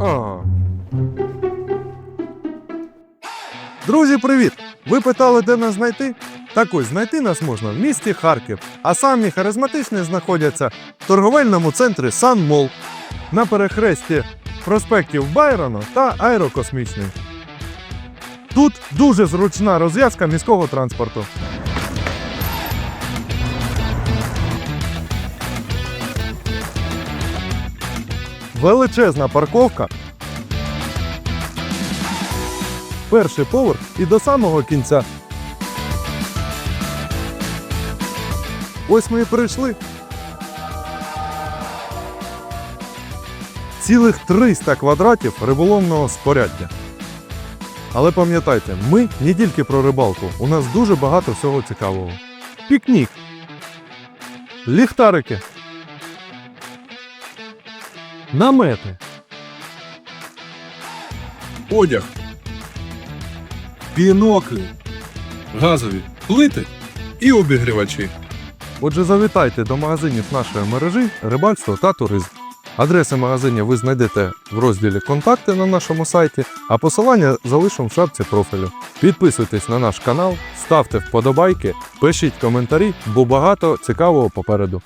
А. Друзі, привіт! Ви питали, де нас знайти? Так ось знайти нас можна в місті Харків, а самі харизматичні знаходяться в торговельному центрі Сан Санмол на перехресті проспектів Байрона та Аерокосмічний. Тут дуже зручна розв'язка міського транспорту. Величезна парковка. Перший поверх і до самого кінця. Ось ми і прийшли. Цілих 300 квадратів риболовного споряддя. Але пам'ятайте, ми не тільки про рибалку, у нас дуже багато всього цікавого. Пікнік, ліхтарики, намети, одяг, біноклі, газові плити і обігрівачі. Отже, завітайте до магазинів нашої мережі Рибальство та туризм. Адреси магазинів ви знайдете в розділі Контакти на нашому сайті, а посилання залишимо в шапці профілю. Підписуйтесь на наш канал, ставте вподобайки, пишіть коментарі, бо багато цікавого попереду.